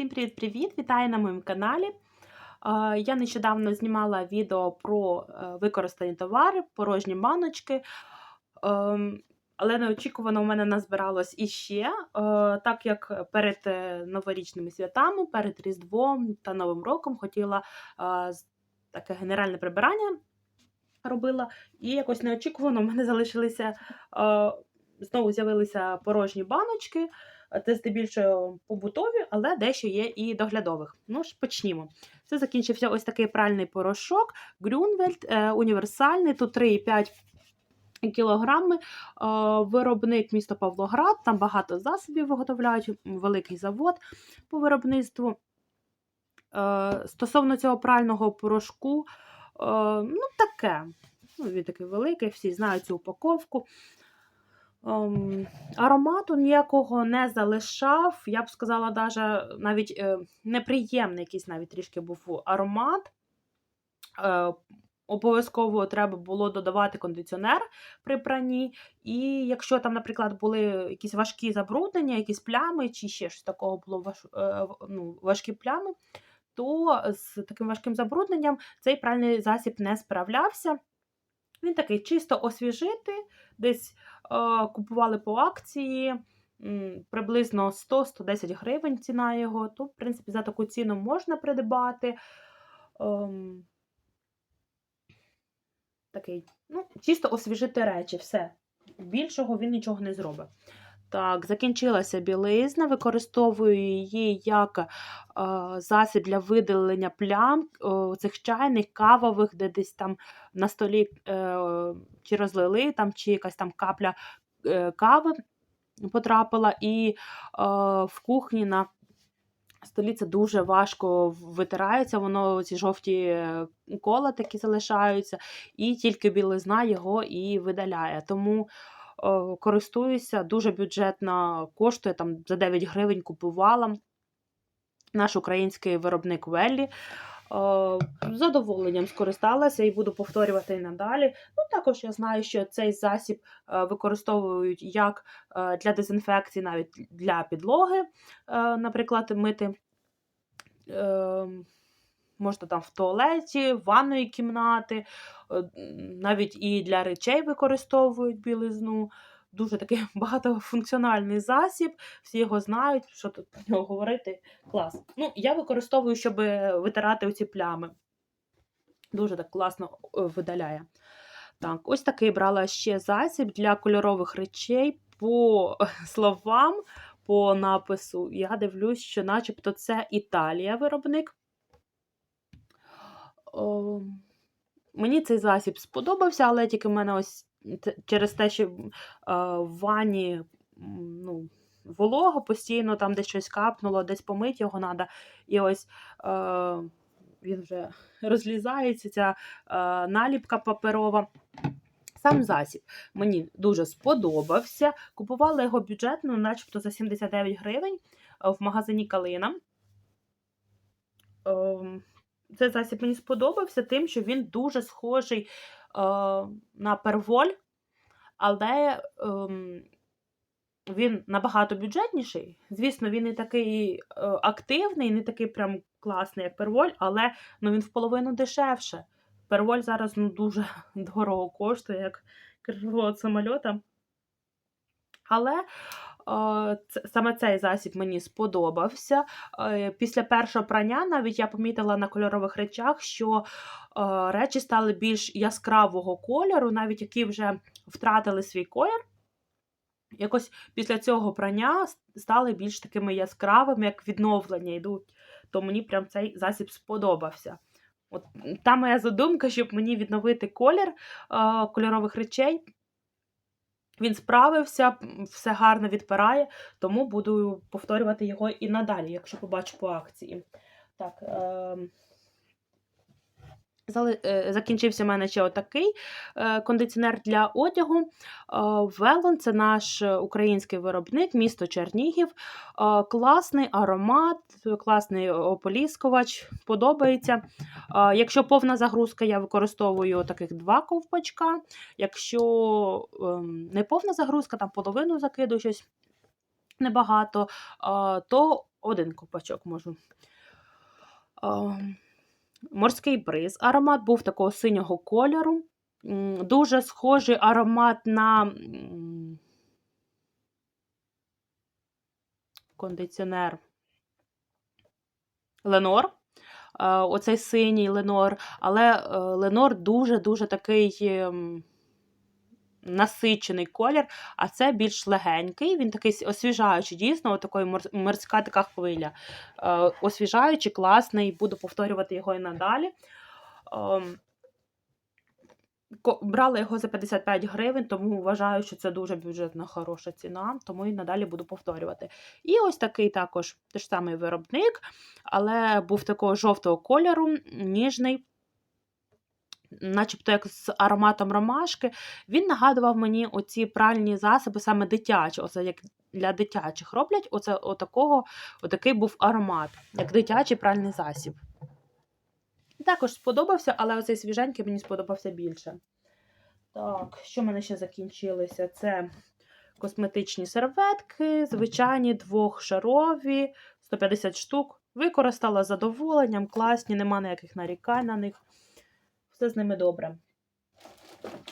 Всім привіт-привіт! Вітаю на моєму каналі. Е, Я нещодавно знімала відео про е, використані товари, порожні баночки. Ем, Але неочікувано у мене назбиралось іще, Е, так як перед новорічними святами, перед Різдвом та Новим роком хотіла таке генеральне прибирання робила, і якось неочікувано у мене залишилися знову з'явилися порожні баночки. Це здебільшого побутові, але дещо є і доглядових. Ну ж, почнімо. Це закінчився ось такий пральний порошок Грюнвельд, універсальний, тут 3,5 кілограми. Е, Виробник місто Павлоград, там багато засобів виготовляють, великий завод по виробництву. Е, Стосовно цього прального порошку, е, ну таке. Ну, він такий великий, всі знають цю упаковку. Ем, аромату ніякого не залишав. Я б сказала, даже, навіть е, неприємний якийсь навіть трішки був аромат. Е, обов'язково треба було додавати кондиціонер при пранні. І якщо там, наприклад, були якісь важкі забруднення, якісь плями, чи ще щось такого було важ, е, ну, важкі плями, то з таким важким забрудненням цей пральний засіб не справлявся. Він такий чисто освіжити, десь е, купували по акції, приблизно 100-110 гривень ціна його. То, в принципі, за таку ціну можна придбати. Ем, такий, ну, чисто освіжити речі, все. Більшого він нічого не зробить. Так, закінчилася білизна, використовую її як е, засіб для видалення плям е, цих чайних, кавових, де десь там на столі е, чи розлили, там, чи якась там капля кави потрапила, і в кухні на столі це дуже важко витирається, воно ці жовті кола такі залишаються, і тільки білизна його і видаляє. Тому користуюся, дуже бюджетно коштує, там за 9 гривень купувала наш український виробник Веллі. Е, З задоволенням скористалася і буду повторювати і надалі. Ну, також я знаю, що цей засіб е, використовують як е, для дезінфекції, навіть для підлоги, е, наприклад, мити. Можна там в туалеті, в ванної кімнати, е, навіть і для речей використовують білизну. Дуже такий багатофункціональний засіб, всі його знають, що тут про нього говорити. Клас. Ну, я використовую, щоб витирати оці плями. Дуже так класно е, видаляє. Так, ось такий брала ще засіб для кольорових речей по словам, по напису. Я дивлюсь, що начебто це Італія виробник. О, мені цей засіб сподобався, але тільки в мене ось через те, що е, в ванні ну, волого постійно там десь щось капнуло, десь помити його треба. І ось е, він вже розлізається, ця е, наліпка паперова. Сам засіб мені дуже сподобався. Купувала його бюджетно, начебто за 79 гривень е, в магазині Калина. Ем, Цей засіб мені сподобався тим, що він дуже схожий е, на перволь, але ем, він набагато бюджетніший. Звісно, він не такий е, активний, не такий прям класний, як перволь, але ну, він в половину дешевше. Перволь зараз ну, дуже дорого коштує, як крило від самольота. Але е, саме цей засіб мені сподобався. Після першого прання навіть я помітила на кольорових речах, що речі стали більш яскравого кольору, навіть які вже втратили свій колір. Якось після цього прання стали більш такими яскравими, як відновлення йдуть. То мені прям цей засіб сподобався. От та моя задумка, щоб мені відновити колір е, кольорових речей. Він справився, все гарно відпирає, тому буду повторювати його і надалі, якщо побачу по акції. Так, е, закінчився в мене ще отакий е, кондиціонер для одягу. Е, Велон це наш е, український виробник, місто Чернігів. Е, класний аромат, класний ополіскувач, подобається. Е, якщо повна загрузка, я використовую таких два ковпачка. Якщо ем, не повна загрузка, там половину закидую щось небагато, то один ковпачок можу. Морський бриз. Аромат був такого синього кольору. Дуже схожий аромат на кондиціонер Ленор. Е, Оцей синій Ленор, але е, Ленор дуже-дуже такий ем, насичений колір, а це більш легенький, він такий освіжаючий, дійсно, такої морська така хвиля. Е, Освіжаючий, класний, буду повторювати його і надалі. Ем, Брала його за 55 гривень, тому вважаю, що це дуже бюджетна хороша ціна, тому і надалі буду повторювати. І ось такий також теж самий виробник, але був такого жовтого кольору, ніжний, начебто як з ароматом ромашки. Він нагадував мені оці пральні засоби, саме дитячі, оце як для дитячих роблять. Оце отакого, отакий був аромат, як дитячий пральний засіб. Також сподобався, але оцей свіженький мені сподобався більше. Так, що в мене ще закінчилося? Це косметичні серветки, звичайні двохшарові, 150 штук. Використала задоволенням, класні, нема ніяких нарікань на них. Все з ними добре.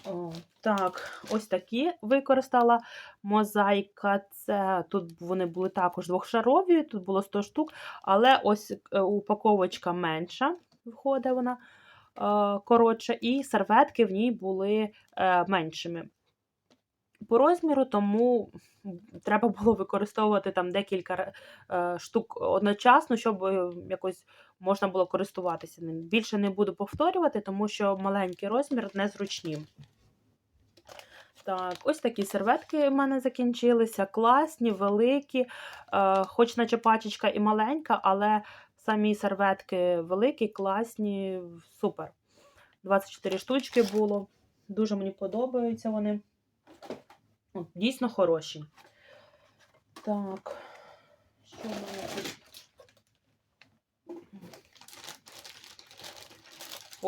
О, так, ось такі використала мозаїка. Це тут вони були також двохшарові, тут було 100 штук, але ось е, упаковочка менша, виходить вона е, коротше, і серветки в ній були е, меншими. По розміру, тому треба було використовувати там декілька штук одночасно, щоб якось можна було користуватися ним. Більше не буду повторювати, тому що маленький розмір незручні. Так, ось такі серветки в мене закінчилися. Класні, великі, е, хоч наче пачечка і маленька, але самі серветки великі, класні, супер. 24 штучки було. Дуже мені подобаються вони. От, Дійсно хороші. Так, що в мене тут?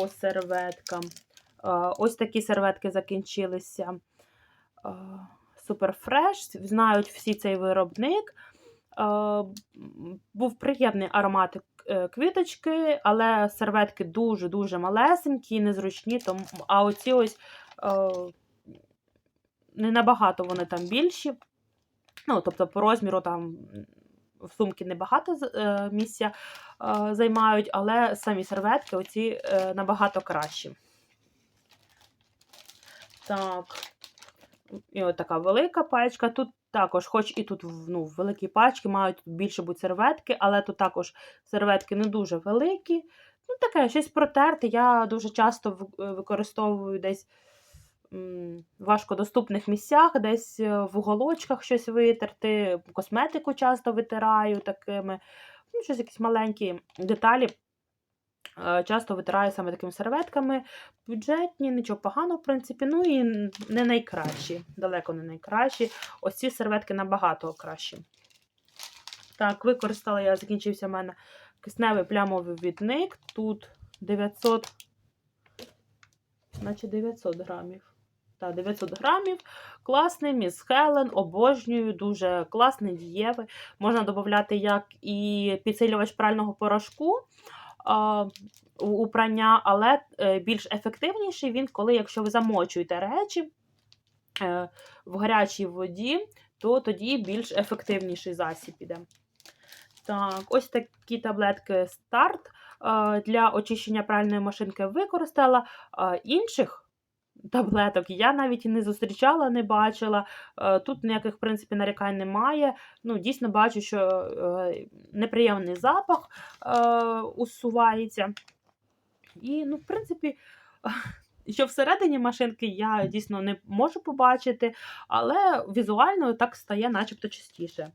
По серветкам. Е, Ось такі серветки закінчилися. Суперфреш. Знають всі цей виробник. Е, Був приємний аромат е, квіточки, але серветки дуже-дуже малесенькі, незручні. А оці ось е, не набагато вони там більші. Ну, тобто, по розміру там в сумки небагато е, місця е, займають, але самі серветки оці е, набагато кращі. Так. І от така велика пачка. Тут також, хоч і тут ну, великі пачки, мають більше бути серветки, але тут також серветки не дуже великі. Ну, таке, щось протерти. Я дуже часто е, використовую десь в важкодоступних місцях, десь е, в уголочках щось витерти, косметику часто витираю такими. Ну, щось якісь маленькі деталі. е, Часто витираю саме такими серветками. Бюджетні, нічого поганого, в принципі, ну і не найкращі, далеко не найкращі. Ось ці серветки набагато кращі. Так, використала я, закінчився в мене кисневий плямовий відник. Тут 900, наче 900 грамів. Так, 900 грамів. Класний, міс Хелен, обожнюю, дуже класний, дієвий. Можна додати як і підсилювач прального порошку а, у прання, але е, більш ефективніший він, коли якщо ви замочуєте речі е, в гарячій воді, то тоді більш ефективніший засіб іде. Так, ось такі таблетки старт е, для очищення пральної машинки використала. Інших таблеток я навіть і не зустрічала, не бачила. Е, Тут ніяких, в принципі, нарікань немає. Ну, дійсно бачу, що е, неприємний запах е, усувається. І, ну, в принципі, що всередині машинки я дійсно не можу побачити, але візуально так стає начебто частіше.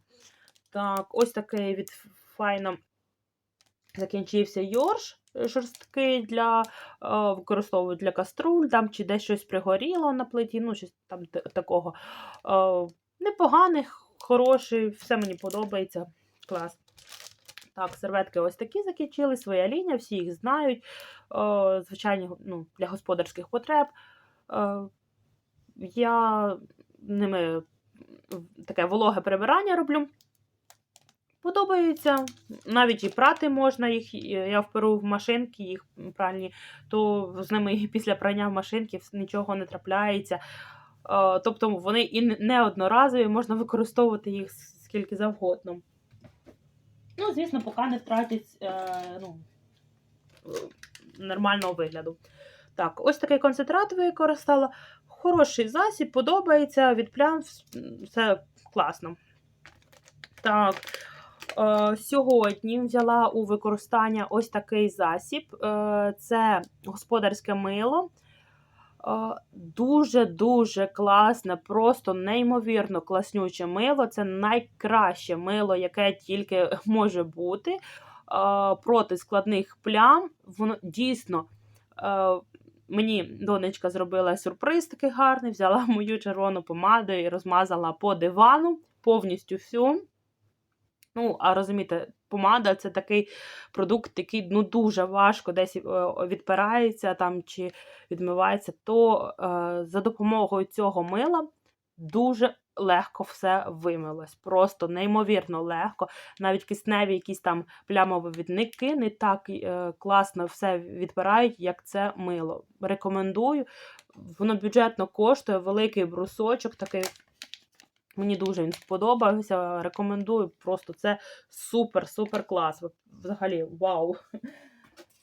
Так, ось такий від файно закінчився йорш е, шорсткий для е, використовують для каструль, там чи десь щось пригоріло на плиті, ну, щось там такого. Е, непоганий, хороший, все мені подобається. Клас. Так, серветки ось такі закінчили, своя лінія, всі їх знають. Звичайні ну, для господарських потреб. Я ними таке вологе прибирання роблю. Подобаються, навіть і прати можна їх. Я вперу в машинки їх пральні, то з ними після прання в машинки нічого не трапляється. Е, Тобто вони і не- одноразові, можна використовувати їх скільки завгодно. Ну, звісно, поки не втратять е, ну, е, нормального вигляду. Так, ось такий концентрат використала. Хороший засіб, подобається, від плям все класно. Так, е, сьогодні взяла у використання ось такий засіб. Е, це господарське мило. Е, Дуже-дуже класне, просто неймовірно класнюче мило. Це найкраще мило, яке тільки може бути. Е, Проти складних плям. Воно дійсно. е, Мені донечка зробила сюрприз такий гарний, взяла мою червону помаду і розмазала по дивану повністю всю. Ну, а розумієте, помада це такий продукт, який ну, дуже важко десь е, відпирається там чи відмивається, то е, за допомогою цього мила дуже легко все вимилось. Просто неймовірно легко. Навіть кисневі якісь там плямовивідники не так е, класно все відпирають, як це мило. Рекомендую. Воно бюджетно коштує, великий брусочок такий. Мені дуже він сподобався. Рекомендую. Просто це супер-супер клас. Взагалі, вау.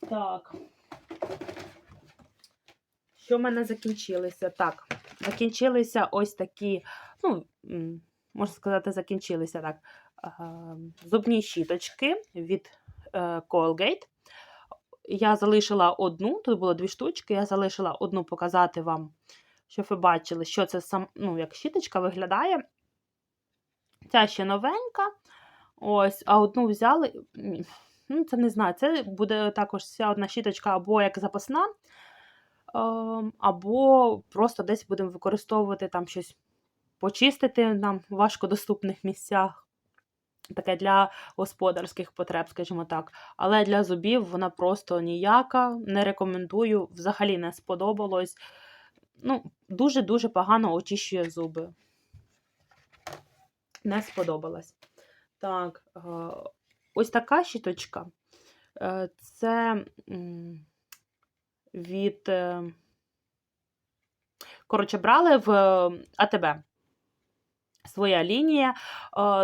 Так. Що в мене закінчилися? Так, закінчилися ось такі, ну, можна сказати, закінчилися так. Зубні щіточки від е, Colgate. Я залишила одну, тут було дві штучки, я залишила одну показати вам, щоб ви бачили, що це сам, ну, як щіточка виглядає. Ця ще новенька. Ось, а одну взяли. Ну, це не знаю. Це буде також ця одна щіточка або як запасна, ем, або просто десь будемо використовувати там щось почистити нам в важкодоступних місцях. Таке для господарських потреб, скажімо так. Але для зубів вона просто ніяка. Не рекомендую, взагалі не сподобалось. Ну, дуже-дуже погано очищує зуби. Не сподобалась. Так, е, ось така щіточка. Е, Це від. е, Коротше, брали в АТБ. Своя лінія.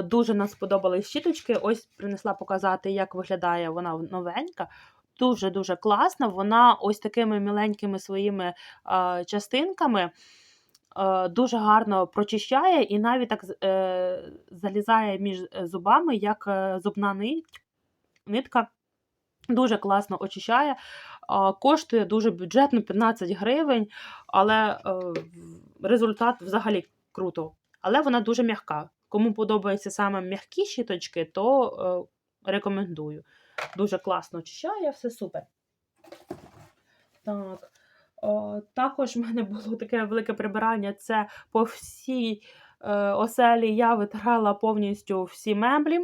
Дуже нам сподобались щіточки. Ось принесла показати, як виглядає вона новенька. Дуже-дуже класна. Вона ось такими міленькими своїми частинками дуже гарно прочищає і навіть так е, залізає між е, зубами, як е, зубна нитка. Дуже класно очищає. Коштує дуже бюджетно 15 гривень, але е, результат взагалі круто. Але вона дуже м'яка. Кому подобаються саме м'які щіточки, то е, рекомендую. Дуже класно очищає, все супер. Так. Також в мене було таке велике прибирання. Це по всій е, оселі я витирала повністю всі меблі.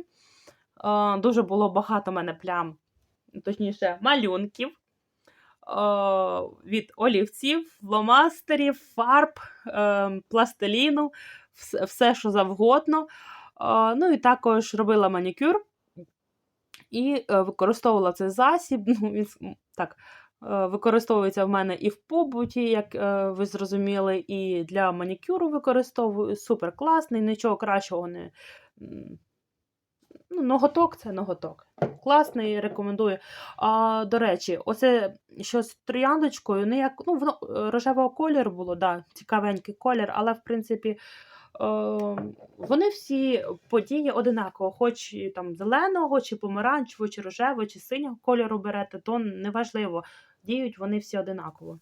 Е, дуже було багато в мене плям, точніше, малюнків. Е, від олівців, фломастерів, фарб, пластиліну, все, що завгодно. Ну і також робила манікюр і використовувала цей засіб. Ну, він так, використовується в мене і в побуті, як е, ви зрозуміли, і для манікюру використовую. Супер класний, нічого кращого не. Ну, ноготок це ноготок. Класний, рекомендую. А, до речі, оце що з трояндочкою, не як, ну, воно е, рожевого кольору було, да, цікавенький колір, але в принципі. Е, вони всі події одинаково, хоч там зеленого, чи помаранчевого, чи рожевого, чи синього кольору берете, то неважливо. Діють вони всі одинаково.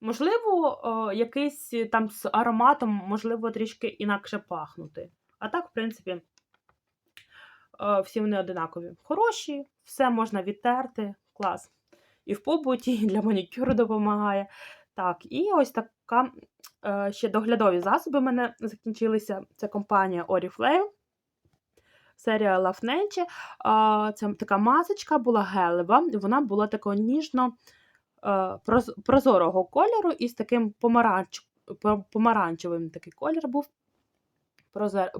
Можливо, е, якийсь там з ароматом, можливо, трішки інакше пахнути. А так, в принципі, е, всі вони одинакові. Хороші, все можна відтерти, клас. І в побуті, і для манікюру допомагає. Так, і ось така е, ще доглядові засоби в мене закінчилися. Це компанія Oriflame. Серія Love Nature. Це така масочка була гелева, вона була такого ніжно е, проз- прозорого кольору і з таким помаранч, помаранчевим такий колір був.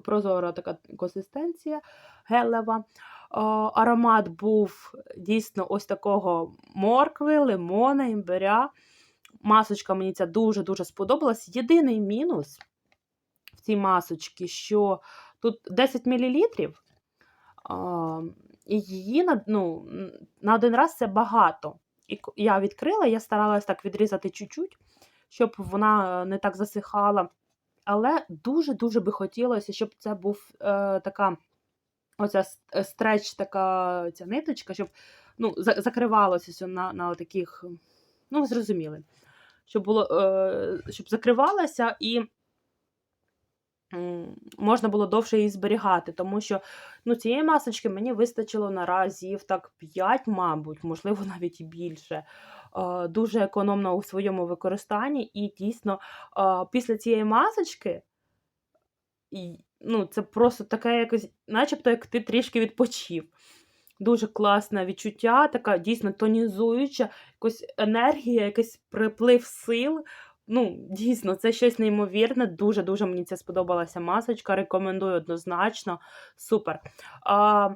прозора така консистенція гелева. Е, Аромат був дійсно ось такого моркви, лимона, імбиря. Масочка мені ця дуже-дуже сподобалась. Єдиний мінус в цій масочці, що тут 10 мл, і її на, ну, на один раз це багато. І я відкрила, я старалась так відрізати чуть-чуть, щоб вона не так засихала. Але дуже-дуже би хотілося, щоб це був е, така оця е, стреч, така ця ниточка, щоб ну, закривалося на, на таких, ну, зрозуміли, щоб було, е, щоб закривалася і можна було довше її зберігати, тому що ну, цієї масочки мені вистачило на разів так 5, мабуть, можливо, навіть і більше. Е, Дуже економно у своєму використанні, і дійсно е, після цієї масочки ну, це просто таке якось, начебто, як ти трішки відпочив. Дуже класне відчуття, така дійсно тонізуюча, якась енергія, якийсь приплив сил. Ну, дійсно, це щось неймовірне. Дуже-дуже мені це сподобалася масочка. Рекомендую однозначно. Супер. А,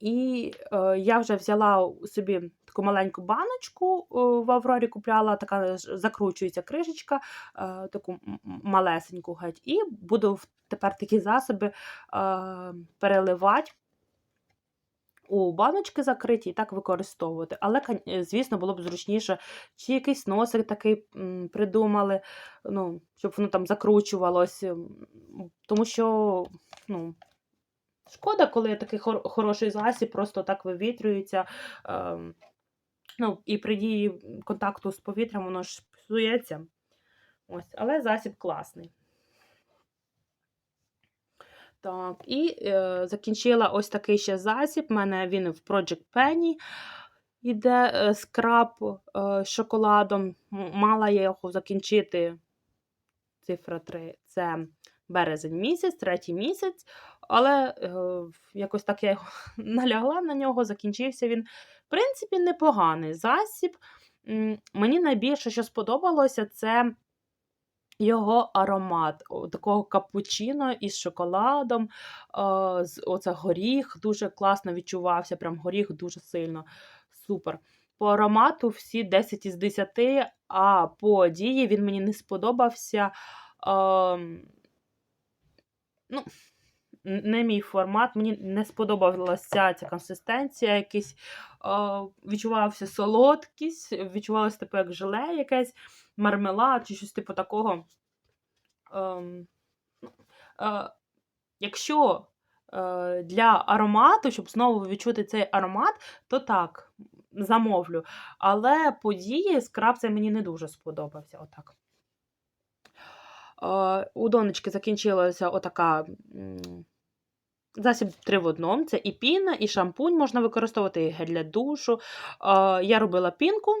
і е, я вже взяла собі таку маленьку баночку е, в Аврорі купляла, така закручується кришечка, е, таку малесеньку геть. І буду тепер такі засоби е, переливати у баночки закриті і так використовувати. Але, е, звісно, було б зручніше, чи якийсь носик такий придумали, ну, щоб воно там закручувалось. Тому що, ну, шкода, коли такий хор- хороший засіб просто так вивітрюється. ем, ну, і при дії контакту з повітрям воно ж псується. Ось, але засіб класний. Так, і е, закінчила ось такий ще засіб. У мене він в Project Penny іде е, скраб е, з шоколадом. Мала я його закінчити. Цифра 3 це березень місяць, третій місяць. Але е, якось так я його налягла на нього, закінчився він. В принципі, непоганий засіб. Мені найбільше, що сподобалося, це його аромат такого капучино із шоколадом, з оце горіх дуже класно відчувався, прям горіх дуже сильно. Супер. По аромату всі 10 із 10, а по дії він мені не сподобався. Ну, не мій формат, мені не сподобалася ця консистенція, якийсь відчувався солодкість, відчувалося типу як желе якесь, мармелад чи щось типу такого. Ем, е, якщо е, для аромату, щоб знову відчути цей аромат, то так, замовлю. Але події скраб цей мені не дуже сподобався. Отак. Е, у донечки закінчилася отака. Засіб три в одному. Це і піна, і шампунь можна використовувати, і гель для душу. Е, я робила пінку,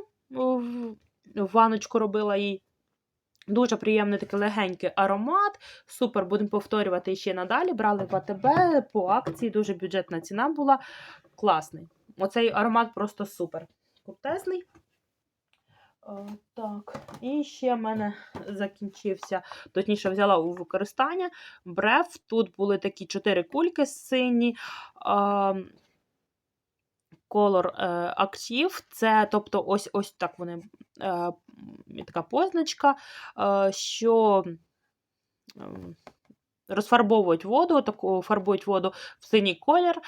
ваночку робила їй. Дуже приємний такий легенький аромат. Супер, будемо повторювати ще надалі. Брали в АТБ по акції, дуже бюджетна ціна була. Класний. Оцей аромат просто супер. Крутезний. Е, Так, і ще в мене закінчився, точніше, взяла у використання бреф. Тут були такі чотири кульки сині. е, Color е, Active. Це, тобто, ось ось так вони, е, така позначка, е, що розфарбовують воду, таку фарбують воду в синій колір.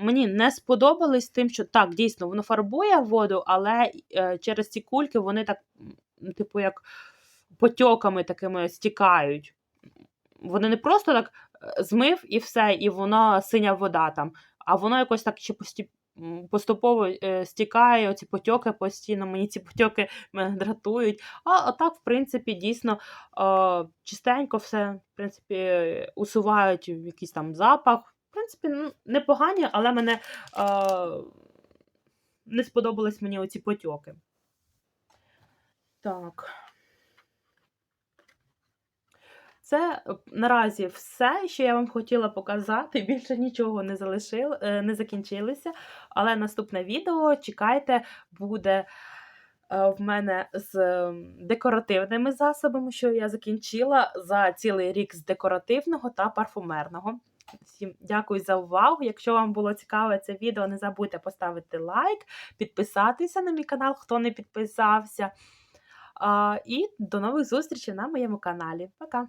Мені не сподобалось тим, що так, дійсно, воно фарбує воду, але через ці кульки вони так, типу, як потьоками такими стікають. Вони не просто так змив і все, і воно синя вода там, а воно якось так ще пості- м, поступово е, стікає, оці потьоки постійно, мені ці потьоки мене дратують. А, а так, в принципі, дійсно чистенько все, в принципі, усувають якийсь там запах. В принципі, ну, непогані, але мене не сподобались мені оці потьоки. Так. Це е, наразі все, що я вам хотіла показати. Більше нічого не залишил, е, не закінчилося. Але наступне відео, чекайте, буде е, в мене з ем, декоративними засобами, що я закінчила за цілий рік з декоративного та парфумерного. Всім дякую за увагу. Якщо вам було цікаве це відео, не забудьте поставити лайк, підписатися на мій канал, хто не підписався. І до нових зустрічей на моєму каналі. Пока!